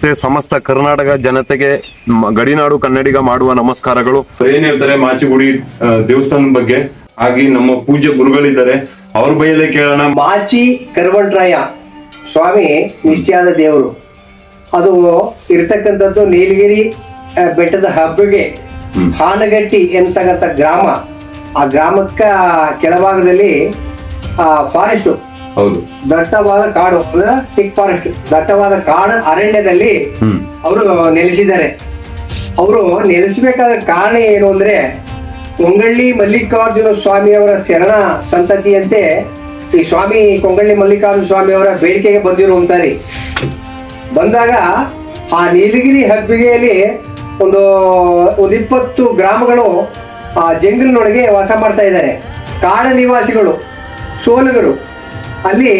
ಮತ್ತೆ ಸಮಸ್ತ ಕರ್ನಾಟಕ ಜನತೆಗೆ ಮ- ಗಡಿನಾಡು ಕನ್ನಡಿಗ ಮಾಡುವ ನಮಸ್ಕಾರಗಳು. ಏನ್ ಹೇಳ್ತಾರೆ ಮಾಚಿಗುಡಿ ದೇವಸ್ಥಾನದ ಬಗ್ಗೆ. ಹಾಗೆ ನಮ್ಮ ಪೂಜ್ಯ ಗುರುಗಳಿದ್ದಾರೆ. ಅವ್ರ ಬೈಯಲ್ಲೇ ಕೇಳೋಣ. ಮಾಚಿ ಕರವಂಟ್ರಾಯ ಸ್ವಾಮಿ ನಿಷ್ಠಿಯಾದ ದೇವರು. ಅದು ಇರ್ತಕ್ಕಂಥದ್ದು ನೀಲಗಿರಿ ಬೆಟ್ಟದ ಹಬ್ಬಗೆ ಹಾನಗಟ್ಟಿ ಎಂತಕ್ಕಂಥ ಗ್ರಾಮ. ಆ ಗ್ರಾಮಕ್ಕ ಕೆಳಭಾಗದಲ್ಲಿ ಫಾರೆಸ್ಟ್. ಹೌದು. ದಟ್ಟವಾದ ಕಾಡು ಟಿಕ್ ಫಾರೆಸ್ಟ್ ದಟ್ಟವಾದ ಕಾಡು ಅರಣ್ಯದಲ್ಲಿ ಅವರು ನೆಲೆಸಿದ್ದಾರೆ. ಅವರು ನೆಲೆಸಬೇಕಾದ ಕಾರಣ ಏನು ಅಂದ್ರೆ ಕೊಂಗಳ್ಳಿ ಮಲ್ಲಿಕಾರ್ಜುನ ಸ್ವಾಮಿಯವರ ಶರಣ ಸಂತತಿಯಂತೆ ಈ ಸ್ವಾಮಿ ಕೊಂಗಳ್ಳಿ ಮಲ್ಲಿಕಾರ್ಜುನ ಸ್ವಾಮಿ ಅವರ ಬೇಡಿಕೆಗೆ ಬಂದಿರು ಒಂದ್ಸಾರಿ. ಬಂದಾಗ ಆ ನೀಲಗಿರಿ ಹಬ್ಬಿಗೆಯಲ್ಲಿ ಒಂದು ಒಂದು ಇಪ್ಪತ್ತು ಗ್ರಾಮಗಳು ಆ ಜಂಗಲ್ನೊಳಗೆ ವಾಸ ಮಾಡ್ತಾ ಇದ್ದಾರೆ. ಕಾಡ ನಿವಾಸಿಗಳು ಸೋಲಗರು. ಅಲ್ಲಿ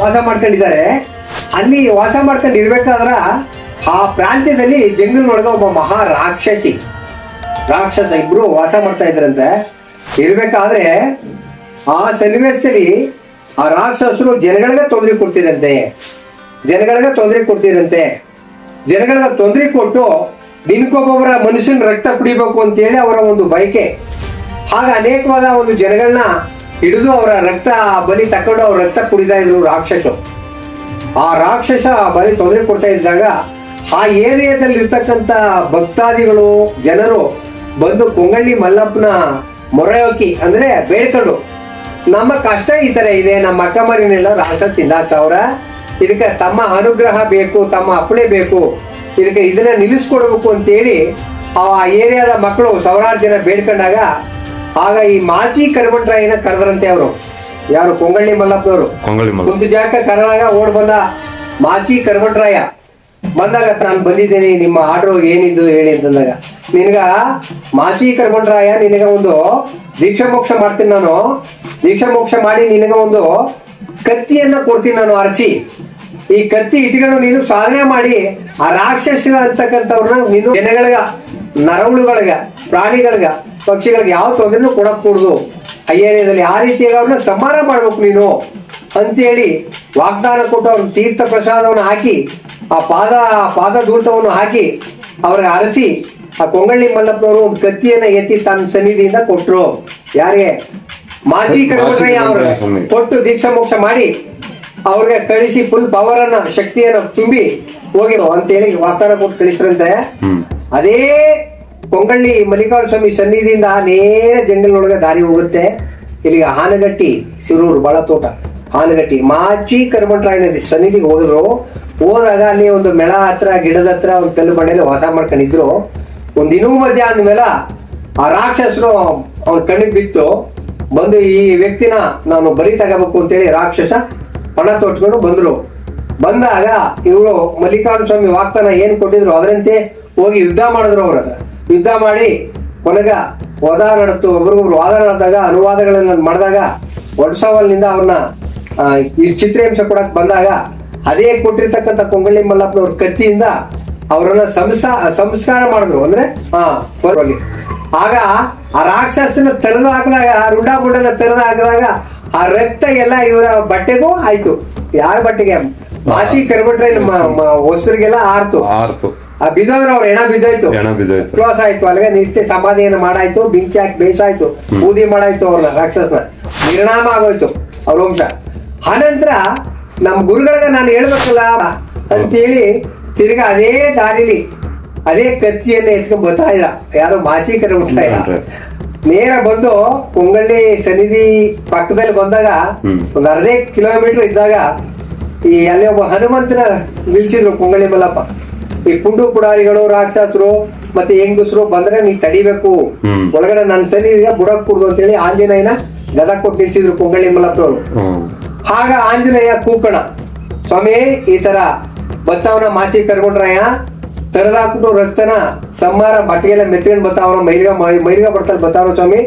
ವಾಸ ಮಾಡ್ಕೊಂಡಿದ್ದಾರೆ. ಅಲ್ಲಿ ವಾಸ ಮಾಡ್ಕೊಂಡು ಇರ್ಬೇಕಾದ್ರ ಆ ಪ್ರಾಂತ್ಯದಲ್ಲಿ ಜಂಗಲ್ನೊಳಗೆ ಒಬ್ಬ ಮಹಾ ರಾಕ್ಷಸಿ, ರಾಕ್ಷಸ ಇಬ್ರು ವಾಸ ಮಾಡ್ತಾ ಇದ್ರಂತೆ. ಇರ್ಬೇಕಾದ್ರೆ ಆ ಸನ್ನಿವೇಶದಲ್ಲಿ ಆ ರಾಕ್ಷಸರು ಜನಗಳಿಗೆ ತೊಂದರೆ ಕೊಡ್ತಿರಂತೆ ಜನಗಳಿಗೆ ತೊಂದರೆ ಕೊಡ್ತಿರಂತೆ ಜನಗಳಿಗೆ ತೊಂದರೆ ಕೊಟ್ಟು ದಿನಕ್ಕೊಬ್ಬೊಬ್ಬರ ಮನುಷ್ಯನ ರಕ್ತ ಕುಡಿಬೇಕು ಅಂತೇಳಿ ಅವರ ಒಂದು ಬಯಕೆ. ಆಗ ಅನೇಕವಾದ ಒಂದು ಜನಗಳನ್ನ ಹಿಡಿದು ಅವರ ರಕ್ತ, ಬಲಿ ತಕೊಂಡು ಅವ್ರ ರಕ್ತ ಕುಡಿತಾ ಇದ್ರು ರಾಕ್ಷಸು ಆ ರಾಕ್ಷಸ ಬಲಿ ತೊಂದರೆ ಕೊಡ್ತಾ ಇದ್ದಾಗ ಆ ಏರಿಯಾದಲ್ಲಿ ಇರ್ತಕ್ಕಂಥ ಭಕ್ತಾದಿಗಳು, ಜನರು ಬಂದು ಕೊಂಗಳ್ಳಿ ಮಲ್ಲಪ್ಪನ ಮೊರೆಯೋಕಿ ಅಂದ್ರೆ ಬೇಡ್ಕೊಂಡು, ನಮ್ಮ ಕಷ್ಟ ಈ ತರ ಇದೆ, ನಮ್ಮ ಅಕ್ಕ ಮರಿನೆಲ್ಲ ರಾಕ್ಷಸ ತಿಂದಾಕ್ತವ್ರ. ಇದಕ್ಕೆ ತಮ್ಮ ಅನುಗ್ರಹ ಬೇಕು, ತಮ್ಮ ಅಪ್ಪಣೆ ಬೇಕು. ಇದಕ್ಕೆ ಇದನ್ನ ನಿಲ್ಲಿಸ್ಕೊಡ್ಬೇಕು ಅಂತೇಳಿ ಆ ಏರಿಯಾದ ಮಕ್ಕಳು ಸಾವಿರಾರು ಜನ ಬೇಡ್ಕೊಂಡಾಗ ಆಗ ಈ ಮಾಜಿ ಕರ್ಮಂಟ್ರಾಯನ ಕರೆದ್ರಂತೆ ಅವರು. ಯಾರು? ಕೊಂಗಳ್ಳಿ ಮಲ್ಲಪ್ಪನವರು. ಕೊಂಗಳಿ ಕುಂತ ಜಾಗ ಕರೆದಾಗ ಓಡ್ ಬಂದ ಮಾಚಿ ಕರ್ಮಟ್ರಾಯ ಬಂದಾಗ ನಾನು ಬಂದಿದ್ದೇನೆ ನಿಮ್ಮ ಆರ್ಡ್ರು ಏನಿದ್ದು ಹೇಳಿ ಅಂತಂದಾಗ. ನಿನಗ ಮಾಚಿ ಕರ್ಮಂಟ್ರಾಯ ನಿನಗ ಒಂದು ದೀಕ್ಷಾ ಮೋಕ್ಷ ಮಾಡ್ತೀನಿ ನಾನು. ದೀಕ್ಷಾ ಮೋಕ್ಷ ಮಾಡಿ ನಿನಗ ಒಂದು ಕತ್ತಿಯನ್ನ ಕೊಡ್ತೀನಿ ನಾನು ಅರಸಿ ಈ ಕತ್ತಿ ಇಟ್ಕೊಂಡು ನೀನು ಸಾಧನೆ ಮಾಡಿ ಆ ರಾಕ್ಷಸರ ಅಂತಕ್ಕಂಥವ್ರನ್ನ ನೀನು ಜನಗಳಿಗ ನರಳುಗಳಿಗ ಪ್ರಾಣಿಗಳಿಗ ಪಕ್ಷಿಗಳಿಗೆ ಯಾವ ತೊಂದರೆನೂ ಕೊಡಕ್ ಕೂಡುದು. ಆ ಏರಿಯಾದಲ್ಲಿ ಆ ರೀತಿಯಾಗಿ ಅವ್ರನ್ನ ಸಂಹಾರ ಮಾಡ್ಬೇಕು ನೀನು. ಅಂತೇಳಿ ವಾಗ್ದಾನ ಕೊಟ್ಟು ಅವ್ರ ತೀರ್ಥ ಪ್ರಸಾದವನ್ನು ಹಾಕಿ ಆ ಪಾದ ಪಾದ ದೂರ್ತವನ್ನು ಹಾಕಿ ಅವ್ರಿಗೆ ಅರಸಿ ಆ ಕೊಂಗಳ್ಳಿ ಮಲ್ಲಪ್ಪನವರು ಒಂದು ಕತ್ತಿಯನ್ನ ಎತ್ತಿ ತನ್ನ ಸನ್ನಿಧಿಯಿಂದ ಕೊಟ್ರು. ಯಾರಿಗೆ ಮಾಜಿ ಕರ್ಮಟ್ರಯ್ಯ ಅವರು ಕೊಟ್ಟು ದೀಕ್ಷಾ ಮೋಕ್ಷ ಮಾಡಿ ಅವ್ರಿಗೆ ಕಳಿಸಿ ಫುಲ್ ಪವರ್ ಅನ್ನ ಶಕ್ತಿಯನ್ನ ತುಂಬಿ ಹೋಗಿರೋ. ಅಂತೇಳಿ ವಾಗ್ದಾನ ಕೊಟ್ಟು ಕಳಿಸ್ರಂತೆ. ಅದೇ ಕೊಂಗಳ್ಳಿ ಮಲ್ಲಿಕಾರ್ಜುನ ಸ್ವಾಮಿ ಸನ್ನಿಧಿಯಿಂದ ನೇರ ಜಂಗಲ್ನೊಳಗೆ ದಾರಿ ಹೋಗುತ್ತೆ. ಇಲ್ಲಿಗೆ ಹಾನಗಟ್ಟಿ, ಶಿರೂರು ತೋಟ ಹಾನಗಟ್ಟಿ, ಮಾಚಿ ಕರ್ಮಂಟ್ರಾಯನ ಸನ್ನಿಧಿಗೆ ಹೋಗಿದ್ರು. ಹೋದಾಗ ಅಲ್ಲಿ ಒಂದು ಮೆಳ ಹತ್ರ, ಗಿಡದ ಹತ್ರ ಒಂದು ಕಲ್ಲು ಬಂಡೆಯಲ್ಲಿ ವಾಸ ಮಾಡ್ಕೊಂಡಿದ್ರು. ಒಂದು ಇನ್ನೂ ಮಧ್ಯ ಅಂದ್ಮೇಲೆ ಆ ರಾಕ್ಷಸರು ಅವನ ಕಣ್ಣಿಗೆ ಬಿತ್ತು. ಬಂದು ಈ ವ್ಯಕ್ತಿನ ನಾನು ಬಲಿ ತಗೋಬೇಕು ಅಂತೇಳಿ ರಾಕ್ಷಸ ಪಣ ತೊಟ್ಕೊಂಡು ಬಂದ್ರು. ಬಂದಾಗ ಇವರು ಮಲ್ಲಿಕಾರ್ಜುನ ಸ್ವಾಮಿ ವಾಗ್ತಾನ ಏನು ಕೊಟ್ಟಿದ್ರು ಅದರಂತೆ ಹೋಗಿ ಯುದ್ಧ ಮಾಡಿದ್ರು ಅವ್ರ ಯುದ್ಧ ಮಾಡಿ ಕೊನೆಗ ವಾದ ನಡೆತು ಒಬ್ರಿಗೊಬ್ರು ವಾದ ನಡೆದಾಗ ಅನುವಾದಗಳನ್ನ ಮಾಡಿದಾಗ ಒಡ್ಸಾವಲ್ನಿಂದ ಅವ್ರನ್ನ ಆ, ಈ ಚಿತ್ರಹಿಂಸೆ ಕೊಡಕ್ ಬಂದಾಗ ಅದೇ ಕೊಟ್ಟಿರ್ತಕ್ಕಂಥ ಕೊಂಗಳಿ ಮಲ್ಲಪ್ಪನವ್ರ ಕತ್ತಿಯಿಂದ ಅವರನ್ನ ಸಂಸ ಸಂಸ್ಕಾರ ಮಾಡಿದ್ರು. ಅಂದ್ರೆ ಹಾ ಆಗ ಆ ರಾಕ್ಷಸನ ತೆರೆದು ಹಾಕಿದಾಗ ರುಂಡಾ ಬುಂಡನ ತೆರೆದು ಹಾಕಿದಾಗ ಆ ರಕ್ತ ಎಲ್ಲ ಇವರ ಬಟ್ಟೆಗೂ ಆಯ್ತು. ಯಾರ ಬಟ್ಟೆಗೆ? ಮಾಚಿ ಕರ್ಬಿಟ್ರೆ ಹೊಸರಿಗೆಲ್ಲ ಆರ್ತು. ಆರ್ತು. ಆ ಬಿದ್ದವ್ರ ಅವ್ರ ಹೆಣ ಬಿದ್ದೋಯ್ತು. ಹೆಣ ಬಿದ್ದೋಯ್ತು. ಕ್ಲೋಸ್ ಆಯ್ತು. ಅಲ್ಲಿಗೆ ನಿತ್ಯ ಸಮಾಧಿಯನ್ನು ಮಾಡಾಯ್ತು ಬೆಂಕಿ ಹಾಕಿ ಬೇಯಿಸಾಯ್ತು ಬೂದಿ ಮಾಡಾಯ್ತು ಅವ್ರನ್ನ ರಾಕ್ಷಸನ. ನಿರ್ಣಾಮ ಆಗೋಯ್ತು ಅವ್ರ ವಂಶ ಆನಂತರ ನಮ್ಮ ಗುರುಗಳಿಗೆ ನಾನು ಹೇಳ್ಬೇಕಲ್ಲ ಅಂತೇಳಿ ತಿರ್ಗಾ ಅದೇ ದಾರಿಲಿ ಅದೇ ಕತ್ತಿಯನ್ನ ಎತ್ಕೊಂಡ್ ಬರ್ತಾ ಇಲ್ಲ ಯಾರು ಮಾಚಿ ಕರ್ಬಿಟ್ಟ ಇಲ್ಲ. ನೇರ ಬಂದು ಕೊಂಗಳ್ಳಿ ಸನ್ನಿಧಿ ಪಕ್ಕದಲ್ಲಿ ಬಂದಾಗ ಒಂದ್ ಅರ್ಧ ಕಿಲೋಮೀಟರ್ ಇದ್ದಾಗ ಈ ಅಲ್ಲಿ ಒಬ್ಬ ಹನುಮಂತನ ನಿಲ್ಸಿದ್ರು ಕೊಂಗಳ್ಳಿ ಮಲ್ಲಪ್ಪ. ಈ ಪುಂಡು ಪುಡಾರಿಗಳು ರಾಕ್ಷಸರು ಮತ್ತೆ ಹೆಂಗಸರು ಬಂದ್ರೆ ನೀ ತಡಿಬೇಕು. ಒಳಗಡೆ ನನ್ನ ಸನ್ನಿಧಿಗೆ ಬುಡಕ್ ಕುಡ್ದು ಅಂತೇಳಿ ಆಂಜನೇಯನ ಗದ ಕೊಟ್ಟು ನಿಲ್ಸಿದ್ರು ಪೊಂಗಳಿ ಮಲ್ಲಪ್ಪನವರು ಆಗ ಆಂಜನೇಯ ಕೂಕಣ ಸ್ವಾಮಿ ಈ ತರ ಬತ್ತವನ ಮಾಚಿ ಕರ್ಕೊಂಡ್ರಯ್ಯ ತೆರೆದಾಕ್ಬಿಟ್ಟು ರಕ್ತನ ಸಂಹಾರ ಬಟ್ಟೆಗೆಲ್ಲ ಮೆತ್ಕೊಂಡು ಬತ್ತಾವ್ರ ಮೈಲಿಗ ಮೈಲಿಗ ಬರ್ತಾರೆ ಬತ್ತಾವ್ರ ಸ್ವಾಮಿ?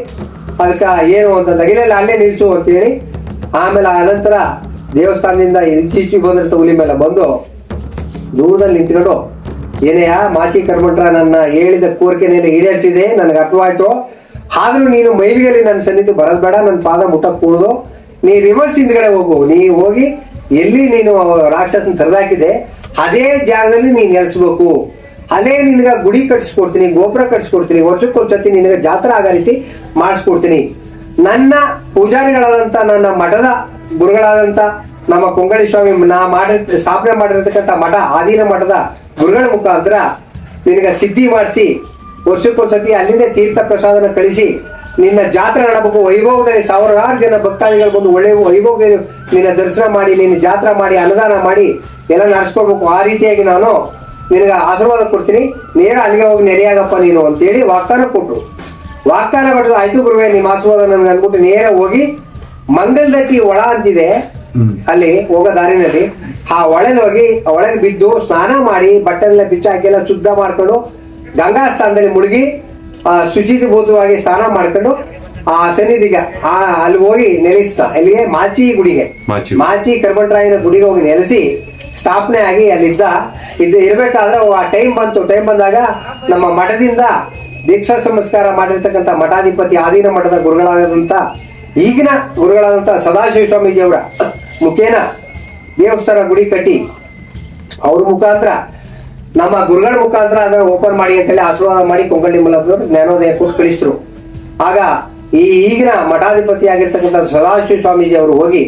ಅದಕ್ಕ ಏನು ಅಂತ ಇಲ್ಲ ಅಲ್ಲೇ ನಿಲ್ಸು ಅಂತೇಳಿ ಆಮೇಲೆ ಅನಂತರ ದೇವಸ್ಥಾನದಿಂದ ಈಚೀಚಿ ಬಂದಿರ್ತ ಹುಲಿ ಮೇಲೆ ಬಂದು ದೂರದಲ್ಲಿ ನಿಂತ್ಕೊಂಡು ಏನೆಯಾ? ಮಾಚಿ ಕರ್ಮಟ್ರ ನನ್ನ ಹೇಳಿದ ಕೋರಿಕೆನೆಲ್ಲ ಈಡೇರಿಸಿದೆ. ನನಗೆ ಅರ್ಥವಾಯ್ತು. ಆದ್ರೂ ನೀನು ಮೈಲಿಗೆಯಲ್ಲಿ ನನ್ನ ಸನ್ನಿಧಿ ಬರೋದು ಬೇಡ. ನನ್ನ ಪಾದ ಮುಟ್ಟಕ್ ಕೂಡುದು. ನೀ ರಿವರ್ಸ್ ಹಿಂದ್ಗಡೆ ಹೋಗು. ನೀ ಹೋಗಿ ಎಲ್ಲಿ ನೀನು ರಾಕ್ಷಸನ ತರದಾಕಿದೆ, ಅದೇ ಜಾಗದಲ್ಲಿ ನೀನ್ ನೆಲೆಸ್ಬೇಕು. ಅಲ್ಲೇ ನಿನಗ ಗುಡಿ ಕಟ್ಸ್ಕೊಡ್ತೀನಿ, ಗೋಪುರ ಕಟ್ಸ್ಕೊಡ್ತೀನಿ ವರ್ಷಕ್ಕೊಂದ್ಸತಿ ನಿನಗೆ ಜಾತ್ರೆ ಆಗೋ ರೀತಿ ಮಾಡಿಸ್ಕೊಡ್ತೀನಿ. ನನ್ನ ಪೂಜಾರಿಗಳಾದಂಥ ನನ್ನ ಮಠದ ಗುರುಗಳಾದಂಥ ನಮ್ಮ ಕೊಂಗಳಿ ಸ್ವಾಮಿ, ನಾ ಮಾಡಿ ಸ್ಥಾಪನೆ ಮಾಡಿರ್ತಕ್ಕಂಥ ಮಠ ಆದೀನ ಮಠದ ಗುರುಗಳ ಮುಖಾಂತರ ನಿನಗೆ ಸಿದ್ಧಿ ಮಾಡಿಸಿ, ವರ್ಷಕ್ಕೊಂದ್ಸತಿ ಅಲ್ಲಿಂದ ತೀರ್ಥ ಪ್ರಸಾದನ ಕಳಿಸಿ, ನಿನ್ನ ಜಾತ್ರೆ ನಡಬೇಕು ವೈಭವದಲ್ಲಿ ಸಾವಿರಾರು ಜನ ಭಕ್ತಾದಿಗಳು ಬಂದು ಒಳ್ಳೆಯ ವೈಭವ ನಿನ್ನ ದರ್ಶನ ಮಾಡಿ, ನಿನ್ನ ಜಾತ್ರೆ ಮಾಡಿ ಅನುದಾನ ಮಾಡಿ ಎಲ್ಲ ನಡೆಸ್ಕೊಡ್ಬೇಕು ಆ ರೀತಿಯಾಗಿ ನಾನು ನಿನಗೆ ಆಶೀರ್ವಾದ ಕೊಡ್ತೀನಿ. ನೇರ ಅಲ್ಲಿಗೆ ಹೋಗಿ ನೆರೆಯಾಗಪ್ಪ ನೀನು ಅಂತೇಳಿ ವಾಗ್ದಾನ ಕೊಟ್ಟರು. ವಾಗ್ದಾನ ಮಾಡಿದ್ರು ಆಯ್ತು ಗುರುವೇ, ನಿಮ್ಮ ಆಶೀರ್ವಾದ ನನಗೆ ಅಂದ್ಬಿಟ್ಟು ನೇರ ಹೋಗಿ, ಮಂಗಲ್ದಟ್ಟಿ ಒಳ ಅಂತಿದೆ. ಅಲ್ಲಿ ಹೋಗೋ ದಾರಿನಲ್ಲಿ ಆ ಒಳಗೆ ಹೋಗಿ ಒಳಗೆ ಬಿದ್ದು ಸ್ನಾನ ಮಾಡಿ ಬಟ್ಟೆಲ್ಲ ಬಿಚ್ಚ ಹಾಕಿಲ್ಲ ಶುದ್ಧ ಮಾಡ್ಕೊಂಡು ಗಂಗಾ ಸ್ಥಾನದಲ್ಲಿ ಮುಳುಗಿ ಆ, ಶುಚಿಭೂತವಾಗಿ ಸ್ನಾನ ಮಾಡ್ಕೊಂಡು ಆ ಸನ್ನಿಧಿಗೆ ಆ ಅಲ್ಲಿ ಹೋಗಿ ನೆಲೆಸ್ತಾ ಅಲ್ಲಿಗೆ ಮಾಚಿ ಗುಡಿಗೆ. ಮಾಚಿ. ಮಾಚಿ ಗುಡಿಗೆ ಹೋಗಿ ನೆಲೆಸಿ ಸ್ಥಾಪನೆ ಆಗಿ ಅಲ್ಲಿದ್ದ. ಇದು ಇರಬೇಕಾದ್ರೆ ಆ ಟೈಮ್ ಬಂತು. ಟೈಮ್ ಬಂದಾಗ ನಮ್ಮ ಮಠದಿಂದ ದೀಕ್ಷಾ ಸಂಸ್ಕಾರ ಮಾಡಿರ್ತಕ್ಕಂಥ ಮಠಾಧಿಪತಿ ಆದೀನ ಮಠದ ಗುರುಗಳಾದಂಥ ಈಗಿನ ಗುರುಗಳಾದಂಥ ಸದಾಶಿವ ಸ್ವಾಮೀಜಿಯವರ ಮುಖೇನ ದೇವಸ್ಥಾನ ಗುಡಿ ಕಟ್ಟಿ ಅವ್ರ ಮುಖಾಂತರ, ನಮ್ಮ ಗುರುಗಳ ಮುಖಾಂತರ ಅದನ್ನ ಓಪನ್ ಮಾಡಿ ಅಂತೇಳಿ ಆಶೀರ್ವಾದ ಮಾಡಿ ಕೊಂಗಳ್ಳಿ ಮೂಲಕ ಜ್ಞಾನೋದಯ ಕೊಟ್ಟು ಕಳಿಸಿದ್ರು ಆಗ ಈ ಈಗಿನ ಮಠಾಧಿಪತಿ ಆಗಿರ್ತಕ್ಕಂಥ ಸದಾಶಿವ ಸ್ವಾಮೀಜಿ ಅವರು ಹೋಗಿ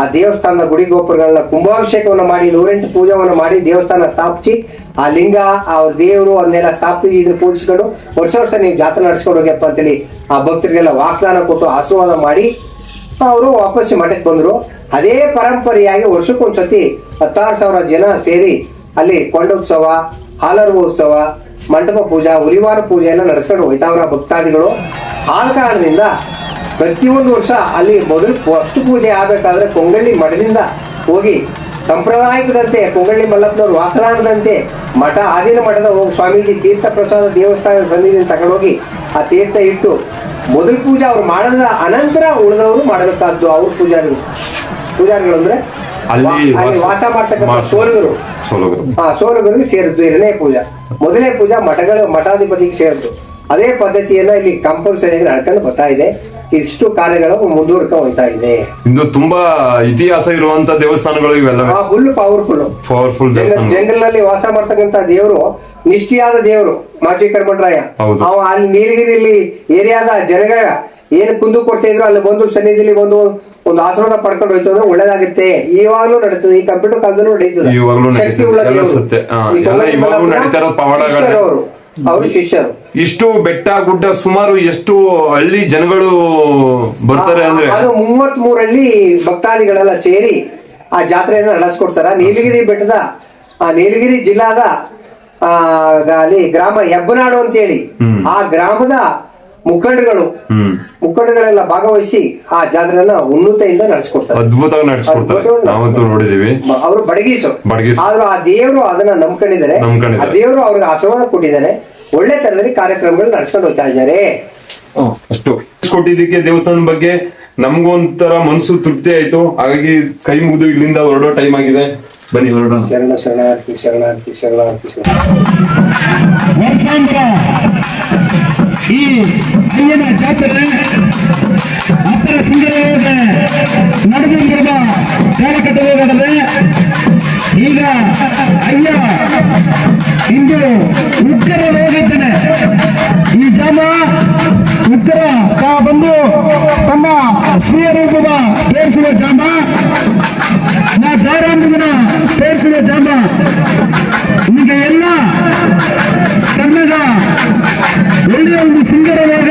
ಆ ದೇವಸ್ಥಾನದ ಗುಡಿ ಗೋಪುರಗಳನ್ನ ಕುಂಭಾಭಿಷೇಕವನ್ನು ಮಾಡಿ, ನೂರೆಂಟು ಪೂಜೆವನ್ನು ಮಾಡಿ ದೇವಸ್ಥಾನ ಸ್ಥಾಪಿಸಿ ಆ ಲಿಂಗ ಅವ್ರ ದೇವರು ಅದನ್ನೆಲ್ಲ ಸ್ಥಾಪಿಸಿ ಇದನ್ನ ಪೂಜಿಸ್ಕೊಂಡು ವರ್ಷ ವರ್ಷ ನೀವು ಜಾತ್ರೆ ನಡೆಸ್ಕೊಂಡು ಹೋಗ್ಯಪ್ಪ ಅಂತೇಳಿ ಆ ಭಕ್ತರಿಗೆಲ್ಲ ವಾಗ್ದಾನ ಕೊಟ್ಟು ಆಶೀರ್ವಾದ ಮಾಡಿ ಅವರು ವಾಪಸ್ ಮಠಕ್ಕೆ ಬಂದರು. ಅದೇ ಪರಂಪರೆಯಾಗಿ ವರ್ಷಕ್ಕೊಂದ್ಸತಿ ಹತ್ತಾರು ಸಾವಿರ ಜನ ಸೇರಿ ಅಲ್ಲಿ ಕೊಂಡೋತ್ಸವ ಹಾಲರ್ವ ಉತ್ಸವ ಮಂಟಪ ಪೂಜಾ, ಹುಲಿವಾರ ಪೂಜೆ ಎಲ್ಲ ನಡೆಸ್ಕೊಂಡು ಹೋಯ್ತಾವ್ರ ಭಕ್ತಾದಿಗಳು. ಆ ಕಾರಣದಿಂದ ಪ್ರತಿಯೊಂದು ವರ್ಷ ಅಲ್ಲಿ ಮೊದಲು ಫಸ್ಟ್ ಪೂಜೆ ಆಗಬೇಕಾದ್ರೆ ಕೊಂಗಳ್ಳಿ ಮಠದಿಂದ ಹೋಗಿ ಸಂಪ್ರದಾಯಿಕದಂತೆ, ಕೊಂಗಳ್ಳಿ ಮಲ್ಲಪ್ಪನವರು ವಾಕದಾನದಂತೆ ಮಠ, ಆದಿನ ಮಠದ ಹೋಗಿ ಸ್ವಾಮೀಜಿ ತೀರ್ಥ ಪ್ರಸಾದ ದೇವಸ್ಥಾನದ ಸನ್ನಿಧಿಯನ್ನು ತಗೊಂಡೋಗಿ ಆ ತೀರ್ಥ ಇಟ್ಟು ಮೊದಲ ಪೂಜೆ ಅವ್ರು ಮಾಡದ ಅನಂತರ ಉಳಿದವರು ಮಾಡಬೇಕಾದ್ದು ಅವ್ರ ಪೂಜಾರಿಗಳು. ಪೂಜಾರಿಗಳು ಅಂದ್ರೆ ಅಲ್ಲಿ ವಾಸ- ಮಾಡ್ತಕ್ಕಂಥ ಸೋಲಗರು. ಸೋಲಗರು. ಆ ಸೋಲಗರಿಗೆ ಸೇರಿದ್ದು ಎರಡನೇ ಪೂಜಾ. ಮೊದಲನೇ ಪೂಜಾ ಮಠಗಳ ಮಠಾಧಿಪತಿಗೆ ಸೇರಿದ್ದು. ಅದೇ ಪದ್ಧತಿಯನ್ನ ಇಲ್ಲಿ ಕಂಪಲ್ಸರಿ ನಡ್ಕೊಂಡು ಬರ್ತಾ ಇದೆ. ಇಷ್ಟು ಕಾರ್ಯಗಳು ಮುಂದುವರ್ಕೋ ಹೋಯ್ತಾ ಇದೆ. ಇದು ತುಂಬಾ ಇತಿಹಾಸ ಇರುವಂತ ದೇವಸ್ಥಾನಗಳು ಇವೆಲ್ಲ. ಆ ಫುಲ್ ಪವರ್ಫುಲ್ ಪವರ್ಫುಲ್ ಜಂಗಲ್ನಲ್ಲಿ ವಾಸ ಮಾಡ್ತಕ್ಕಂತ ದೇವರು ನಿಷ್ಠಿಯಾದ ದೇವರು ಮಾಜಿ ಕರ್ಮಠರಾಯ ಹೌದು. ಅವ ಅಲ್ಲಿ ನೀಲಗಿರಿಯಲ್ಲಿ ಏರಿಯಾದ ಜನಗಳ ಏನು ಕುಂದು ಕೊಡ್ತಾ ಇದ್ರು ಅಲ್ಲಿ ಬಂದು ಸನ್ನಿಧಿಲಿ ಬಂದು ಒಂದು ಆಶೀರ್ವಾದ ಪಡ್ಕೊಂಡು ಹೋಯ್ತು ಅಂದ್ರೆ ಒಳ್ಳೇದಾಗುತ್ತೆ. ಇವಾಗಲೂ ನಡೀತದೆ. ಈ ಕಂಪ್ಯೂಟರ್ ಕಾಲದಲ್ಲೂ ನಡೀತದೆ. ಇವಾಗ್ಲೂ ನಡೀತದೆ. ಶಕ್ತಿ ಉಳ್ಳ ಅವರು ಶಿಷ್ಯರು. ಇಷ್ಟು ಬೆಟ್ಟ ಗುಡ್ಡ ಸುಮಾರು ಎಷ್ಟು ಹಳ್ಳಿ ಜನಗಳು ಬರ್ತಾರೆ ಅಂದ್ರೆ? ಅದು ಮೂವತ್ತ್ ಮೂರಲ್ಲಿ ಭಕ್ತಾದಿಗಳೆಲ್ಲ ಸೇರಿ ಆ ಜಾತ್ರೆಯನ್ನು ನಡೆಸ್ಕೊಡ್ತಾರ. ನೀಲಗಿರಿ ಬೆಟ್ಟದ ಆ ನೀಲಗಿರಿ ಜಿಲ್ಲಾದ ಆ ಅಲ್ಲಿ ಗ್ರಾಮ ಹೆಬ್ಬನಾಡು ಅಂತ ಹೇಳಿ ಆ ಗ್ರಾಮದ ಮುಖಂಡರುಗಳು ಮುಖಂಡರುಗಳೆಲ್ಲ ಮುಖಂಡಗಳೆಲ್ಲ ಭಾಗವಹಿಸಿ ಆ ಜಾತ್ರೆಯನ್ನ ಉನ್ನತೆಯಿಂದ ನಡೆಸ್ಕೊಡ್ತಾರೆ. ಅದ್ಭುತವಾಗಿ ನಡೆಸ್ಕೊಡ್ತಾರೆ. ಅದ್ಭುತವಾಗಿ ನಾವಂತೂ ನೋಡಿದೀವಿ. ಅವರು. ಆದ್ರೂ ಆ ದೇವರು ಅದನ್ನ ನಂಬ್ಕೊಂಡಿದ್ದಾರೆ. ನಂಬ್ಕೊಂಡಿದ್ದಾರೆ. ಆ ದೇವರು ಅವ್ರಿಗೆ ಆಶೀರ್ವಾದ ಕೊಟ್ಟಿದ್ದಾನೆ ಒಳ್ಳೆ ತರದಲ್ಲಿ ಕಾರ್ಯಕ್ರಮಗಳು ನಡೆಸ್ಕೊಂಡು ಹೋಗ್ತಾ ಇದ್ದಾರೆ. ಅಷ್ಟು ಕೊಟ್ಟಿದ್ದಕ್ಕೆ ದೇವಸ್ಥಾನದ ಬಗ್ಗೆ ನಮಗೂ ಒಂಥರ ಮನ್ಸು ತೃಪ್ತಿ ಆಯ್ತು. ಹಾಗಾಗಿ ಕೈ ಮುಗಿದು ಇಲ್ಲಿಂದ ಹೊರಡೋ ಟೈಮ್ ಆಗಿದೆ. ಬನ್ನಿ ಹೊರಡೋಣ. ಶರಣ ಶರಣಾರ್ಥಿ ಶರಣಾರ್ಥಿ ಶರಣಾರ್ಥಿ ಶರಣ ವರ್ಷಾಂತರ ಈ ಅಯ್ಯನ ಜಾತ್ರೆ ಆತರ ಸುಂದರವಾದ ನಡೆದಂಬರದ ಕಾಲಘಟ್ಟವಾದರೆ ಈಗ ಅಯ್ಯ ಇಂದು ಉತ್ತರ ಹೋಗಿದ್ದಾನೆ ಈ ಜಾಮ ಉತ್ತರ ತಾ ಬಂದು ತನ್ನ ಸ್ವೀಯ ರೂಪವ ತೋರಿಸುವ ಜಾಮ ನಾ ದಾರಾಂಬನ ತೋರಿಸುವ ಜಾಮ ನಿಮಗೆ ಎಲ್ಲ ಕನ್ನಡ ಒಳ್ಳೆಯ ಒಂದು ಸುಂದರವಾದ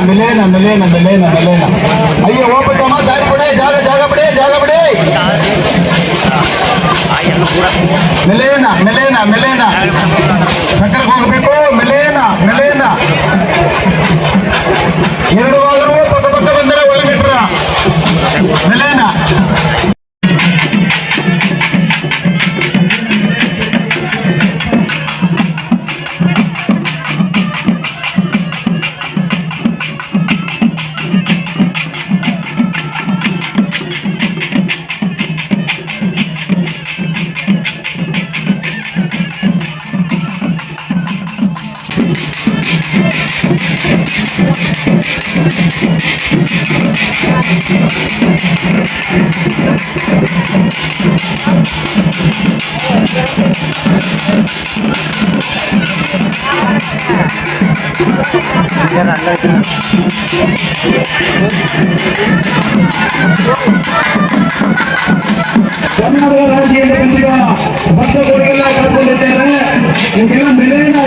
ना मिले ना मिले ना मिले ना मिले ना आइए वो पे जमा दारी पड़े जागा जागा पड़े जागा पड़े मिले ना मिले ना मिले ना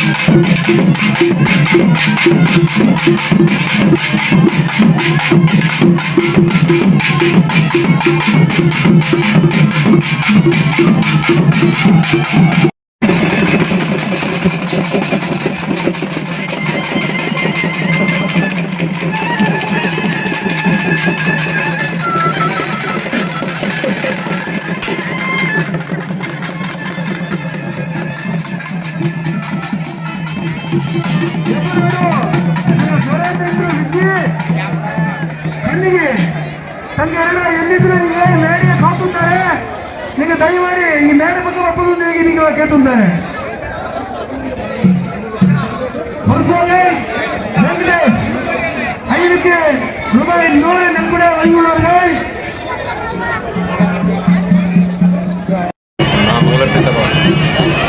ಕಣ್ಣಿಗೆ ತನ್ನ ಎರಡು ಎಲ್ಲಿದ್ರು ನಿಮಗೆ ಮೇಡೆಗೆ ಕಾಪುತ್ತಾರೆ ನಿಮಗೆ ದಯಮಾಡಿ ಈ ಮೇಡೆ ಪಕ್ಕ ಒಪ್ಪದು ನಿಮಗೆ ನಿಮಗೆ ಕೇಳ್ತಾರೆ ವರ್ಷೋಲೆ ವೆಂಕಟೇಶ್ ಐದಕ್ಕೆ ರೂಪಾಯಿ ನೂರ ನಂಬುಡ ಐನೂರು ಹೆಂಗಿರ್ತಾರೆ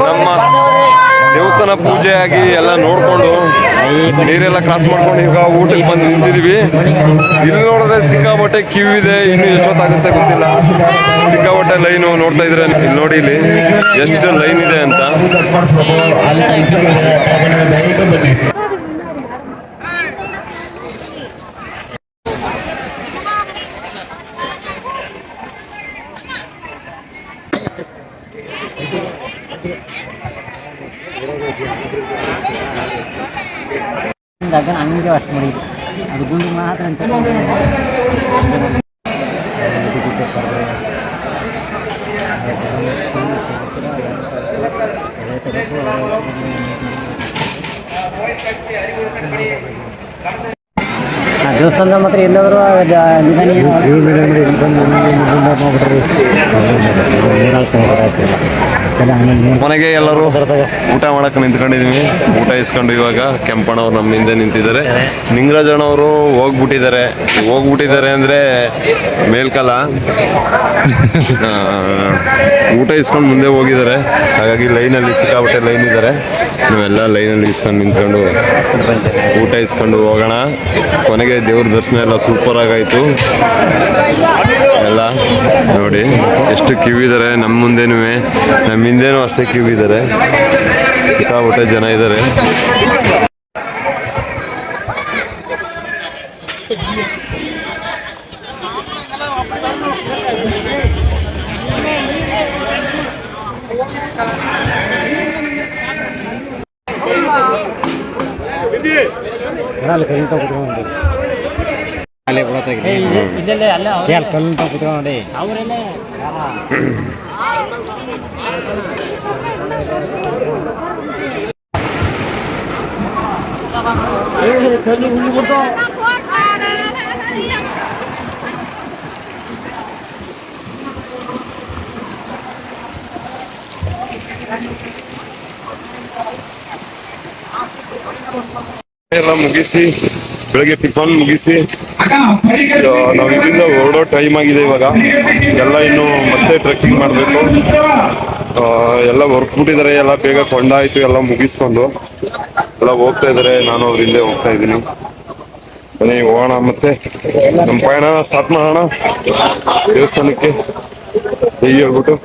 ನಮ್ಮ ದೇವಸ್ಥಾನ ಪೂಜೆ ಆಗಿ ಎಲ್ಲ ನೋಡ್ಕೊಂಡು ನೀರೆಲ್ಲ ಕ್ರಾಸ್ ಮಾಡ್ಕೊಂಡು ಈಗ ಊಟಕ್ಕೆ ಬಂದು ನಿಂತಿದೀವಿ. ಇಲ್ಲಿ ನೋಡಿದ್ರೆ ಸಿಕ್ಕಾಪಟ್ಟೆ ಕ್ಯೂ ಇದೆ. ಇನ್ನು ಎಷ್ಟೊತ್ತಾಗುತ್ತೆ ಗೊತ್ತಿಲ್ಲ. ಸಿಕ್ಕಾಪಟ್ಟೆ ಲೈನು ನೋಡ್ತಾ ಇದ್ರೆ ಇಲ್ಲಿ ನೋಡಿ ಇಲ್ಲಿ ಎಷ್ಟು ಲೈನ್ ಇದೆ ಅಂತ ಅದನ್ನು ಹಂಗೆ ವಾಶ್ ಮಾಡಿದ್ದು ಅದು ಗುಂಡು ಮಾತ್ರ ಅಂತ ದೇವಸ್ಥಾನ ದೇವಸ್ಥಾನದ ಮಾತ್ರ ಎಲ್ಲಾದರೂ ಮನೆಗೆ ಎಲ್ಲರೂ ಊಟ ಮಾಡಕ್ಕೆ ನಿಂತ್ಕೊಂಡಿದೀವಿ. ಊಟ ಇಸ್ಕೊಂಡು ಇವಾಗ ಕೆಂಪಣ್ಣವ್ರು ನಮ್ಮ ಹಿಂದೆ ನಿಂತಿದ್ದಾರೆ. ನಿಂಗರಾಜಣ್ಣ ಅವರು ಹೋಗ್ಬಿಟ್ಟಿದ್ದಾರೆ. ಹೋಗ್ಬಿಟ್ಟಿದ್ದಾರೆ ಅಂದ್ರೆ ಮೇಲ್ಕಲ. ಊಟ ಇಸ್ಕೊಂಡು ಮುಂದೆ ಹೋಗಿದ್ದಾರೆ. ಹಾಗಾಗಿ ಲೈನಲ್ಲಿ ಸಿಕ್ಕಾಬಿಟ್ಟೆ ಲೈನ್ ಇದ್ದಾರೆ. ನಾವೆಲ್ಲ ಲೈನಲ್ಲಿ ಇಸ್ಕೊಂಡು ನಿಂತ್ಕೊಂಡು ಊಟ ಇಸ್ಕೊಂಡು ಹೋಗೋಣ. ಕೊನೆಗೆ ದೇವ್ರ ದರ್ಶನ ಎಲ್ಲ ಸೂಪರ್ ಆಗಾಯ್ತು. ಎಲ್ಲ ನೋಡಿ, ಎಷ್ಟು ಕ್ಯೂ ಇದ್ದಾರೆ ನಮ್ಮ ಮುಂದೆನೂ ನಮ್ಮ ಹಿಂದೆನೂ ಅಷ್ಟೇ ಕ್ಯೂ ಇದ್ದಾರೆ ಸಿಕ್ಕಾಪಟ್ಟೆ ಜನ ಇದ್ದಾರೆ ಇಲ್ಲೇ ಅಲ್ಲ ಅವರೆಲ್ಲ ಎಲ್ಲ ಮುಗಿಸಿ. ಬೆಳಗ್ಗೆ ಟಿಫನ್ ಮುಗಿಸಿ ನಾವು ಇದರಿಂದ ಹೊರಡೋ ಟೈಮ್ ಆಗಿದೆ ಇವಾಗ. ಎಲ್ಲ ಇನ್ನು ಮತ್ತೆ ಟ್ರೆಕ್ಕಿಂಗ್ ಮಾಡಬೇಕು. ಎಲ್ಲ ವರ್ಕ್ ಬಿಟ್ಟಿದ್ದಾರೆ ಎಲ್ಲ ಬೇಗ ಕೊಂಡಾಯ್ತು, ಎಲ್ಲ ಮುಗಿಸ್ಕೊಂಡು. ಎಲ್ಲ ಹೋಗ್ತಾ ಇದ್ದಾರೆ, ನಾನು ಅವ್ರ ಹೋಗ್ತಾ ಇದ್ದೀನಿ. ಬನ್ನಿ, ಹೋಗೋಣ ಮತ್ತೆ. ನಮ್ಮ ಪಯಣ ಸ್ಟಾರ್ಟ್ ಮಾಡೋಣ. ದೇವಸ್ಥಾನಕ್ಕೆ, ಹೇಗೆ ಹೇಳ್ಬಿಟ್ಟು.